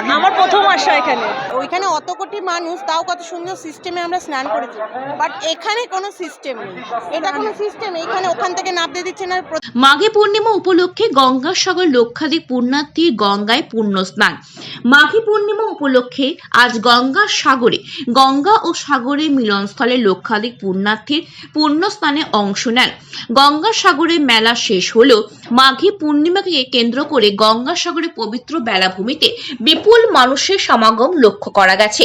আমার প্রথম আসা এখানে। ওইখানে অত কোটি মানুষ, তাও কত সুন্দর সিস্টেমে আমরা স্নান করেছি। বাট এখানে কোনো সিস্টেম নেই। এটা কোনো সিস্টেম এখানে ওখান থেকে নামতে দিচ্ছে না মাঘী পূর্ণিমা উপলক্ষে গঙ্গাসাগর লক্ষাধিক পুণ্যার্থীর গঙ্গায় পুণ্য স্নান। মাঘী পূর্ণিমা উপলক্ষে আজ গঙ্গা সাগরে গঙ্গা ও সাগরের মিলনস্থলে লক্ষাধিক পুণ্যার্থীর পূর্ণ স্নানে অংশ নেন। গঙ্গা সাগরের মেলা শেষ হলেও মাঘী পূর্ণিমাকে কেন্দ্র করে গঙ্গাসাগরের পবিত্র বেলাভূমিতে বিপুল মানুষের সমাগম লক্ষ্য করা গেছে।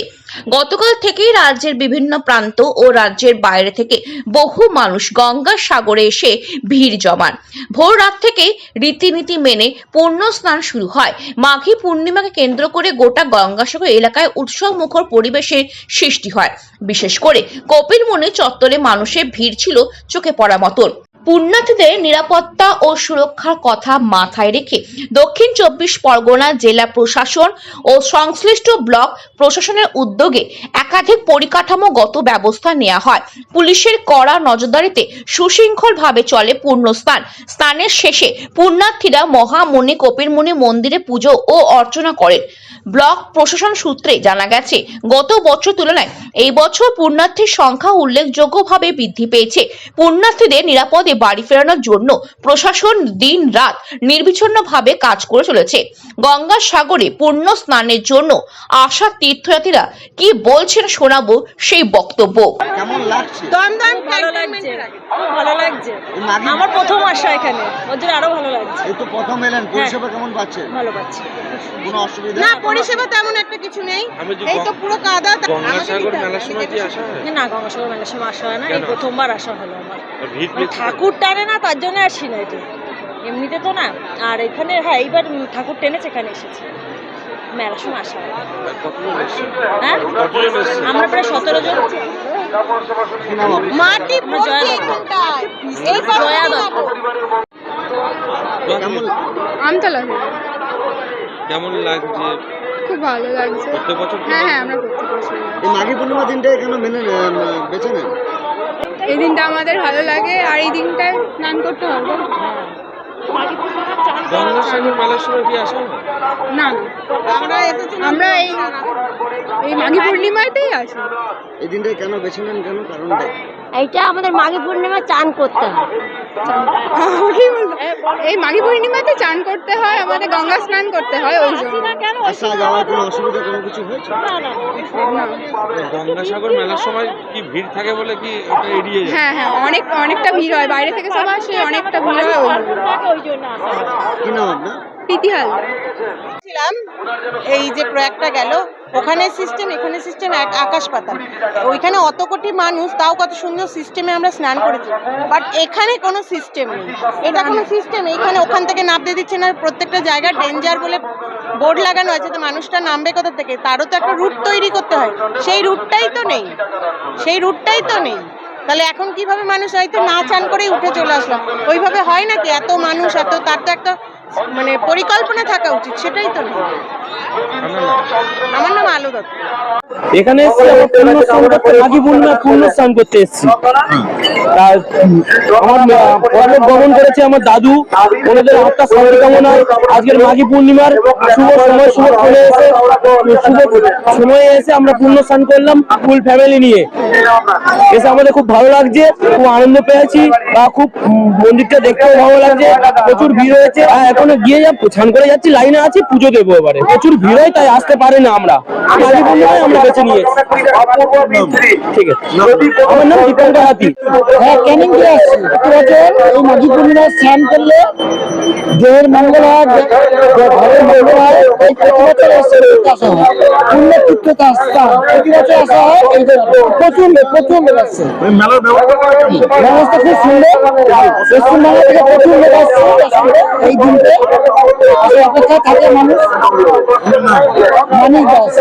গতকাল থেকেই রাজ্যের বিভিন্ন প্রান্ত ও রাজ্যের বাইরে থেকে বহু মানুষ গঙ্গা সাগরে এসে ভিড় জমান। ভোর রাত থেকে রীতিনীতি মেনে পূর্ণ স্নান শুরু হয়। মাঘী পূর্ণিমাকে কেন্দ্র করে গোটা গঙ্গাসাগর এলাকায় উৎসব মুখর পরিবেশের সৃষ্টি হয়। বিশেষ করে কপিলমুনি চত্বরে মানুষের ভিড় ছিল চোখে পড়া মতন। পুণ্যার্থীদের নিরাপত্তা ও সুরক্ষার কথা মাথায় রেখে দক্ষিণ চব্বিশ পরগনা জেলা প্রশাসন ও সংশ্লিষ্ট ব্লক প্রশাসনের উদ্যোগে একাধিক পরিকাঠামোগত ব্যবস্থা নেওয়া হয়। পুলিশের কড়া নজরদারিতে সুশৃঙ্খলভাবে চলে পূর্ণস্থান। স্থানের শেষে পুণ্যার্থীরা মহামণি কপিলমুনি মন্দিরে পুজো ও অর্চনা করেন। ব্লক প্রশাসন সূত্রে জানা গেছে, গত বছর তুলনায় এই বছর পুণ্যার্থীর সংখ্যা উল্লেখযোগ্যভাবে বৃদ্ধি পেয়েছে। পুণ্যার্থীদের নিরাপদে বাড়ি ফেরানোর জন্য প্রশাসন দিন রাত নির্বিচ্ছিন্নভাবে কাজ করে চলেছে। গঙ্গা সাগরে পুণ্য স্নানের জন্য আসা তীর্থযাত্রীরা কি বলছেন শোনাবো সেই বক্তব্য। কেমন লাগছে? দমদম ভালো লাগছে। ক্যান্টনমেন্টের আগে। ভালো লাগছে। আমার প্রথম আসা এখানে। ওর জন্য আরও ভালো লাগছে। এই তো প্রথম এলেন পরিষেবা কেমন পাচ্ছেন? ভালো পাচ্ছি। কোনো অসুবিধা? না পরিষেবা তেমন একটা কিছু নেই। এই তো পুরো কাদা তা- গঙ্গাসাগর মেলার সময় কি আসা হয়? না গঙ্গাসাগর মেলার সময় আসা হয় না। এই প্রথমবার আসা হলো আমার। ভিড় ঠাকুর টানে না তার জন্য আসি না এটা। এমনিতে তো না আর এখানে হ্যাঁ এইবার ঠাকুর টেনেছে এখানে এসেছে। মেলার সময় আসা হয়। কতজন এসছে হ্যাঁ? আমরা প্রায় সতেরো জন? মাটি জয়া দত্ত। আমতলা কেমন লাগছে? খুব ভালো লাগছে। প্রত্যেক বছর হ্যাঁ হ্যাঁ? আমরা প্রত্যেক বছর এই মাঘী পূর্ণিমা দিনটাকে কেন মেনে বেছে নেন? এই দিনটা আমাদের ভালো লাগে আর এই দিনটায় স্নান করতে হবে। গঙ্গাসাগর মেলার সময় কি না? আমরা আমরা এই এই মাঘী পূর্ণিমাতেই আসি। এই দিনটা কেন বেছে নেন কেন? কারণটা? এইটা আমাদের মাঘী পূর্ণিমা চান করতে হয়। এই মাঘী পূর্ণিমাতে চান করতে হয় আমাদের গঙ্গা স্নান করতে হয় ওই জন্য। আসা যাওয়ার কোনো অসুবিধা কোনো কিছু হয়েছে? গঙ্গাসাগর মেলার সময় কি ভিড় থাকে বলে কি ওটা এড়িয়ে যায়? হ্যাঁ হ্যাঁ অনেক অনেকটা ভিড় হয় বাইরে থেকে আসে অনেকটা ভিড় হয় ওই জন্য। কি নাম আপনার? প্রীতি হালদার ছিলাম এই যে প্রয়াগটা গেল ওখানে সিস্টেম এখানে সিস্টেম এক আকাশ পাতাল। ওইখানে অত কোটি মানুষ, তাও কত সুন্দর সিস্টেমে আমরা স্নান করেছি। বাট এখানে কোনো সিস্টেম নেই। এটা কোনো সিস্টেম এখানে ওখান থেকে নামতে দিচ্ছে না প্রত্যেকটা জায়গা ডেঞ্জার বলে বোর্ড লাগানো আছে, তো মানুষটা নামবে কোথা থেকে? তারও তো একটা রুট তৈরি করতে হয়। সেই রুটটাই তো নেই। সেই রুটটাই তো নেই। তাহলে এখন কীভাবে মানুষ হয়তো না চান করেই উঠে চলে আসলাম ওইভাবে হয় নাকি? এত মানুষ, এত, তার তো একটা মানে পরিকল্পনা থাকা উচিত, সেটাই তো নাম? আমার নাম আলো দত্ত। এখানে আমার পূর্ণ স্নান করলাম ফুল ফ্যামিলি নিয়ে। এসে আমাদের খুব ভালো লাগছে, খুব আনন্দ পেয়েছি। বা খুব মন্দিরটা দেখতেও ভালো লাগছে। প্রচুর ভিড় হয়েছে। এখনও গিয়ে যা স্নান করে যাচ্ছি লাইনে আছি পুজো দেবো এবারে। প্রচুর ভিড় হয় তাই আসতে পারে না আমরা। মাঘী পূর্ণিমায় আমরা বেছে নিয়েছি। ঠিক আছে। আমার নাম দীপঙ্কর হাতি। হ্যাঁ ক্যানিং দিয়ে আসছি? এই মাঘী পূর্ণিমায় স্নান করলে দেহের মঙ্গল হয় দে- দে- ঘরের মঙ্গল হয় এই প্রতি বছর এসে আসা হয় পুণ্য তীর্থতে আসতাম প্রতি বছর আসা হয় এই প্রচুর লোক প্রচুর লোক আসছে। ব্যবস্থা খুব সুন্দর। পশ্চিমবঙ্গ থেকে প্রচুর লোক আসছে এই দিনকে অপেক্ষা থাকে মানুষ মানুষ দাস।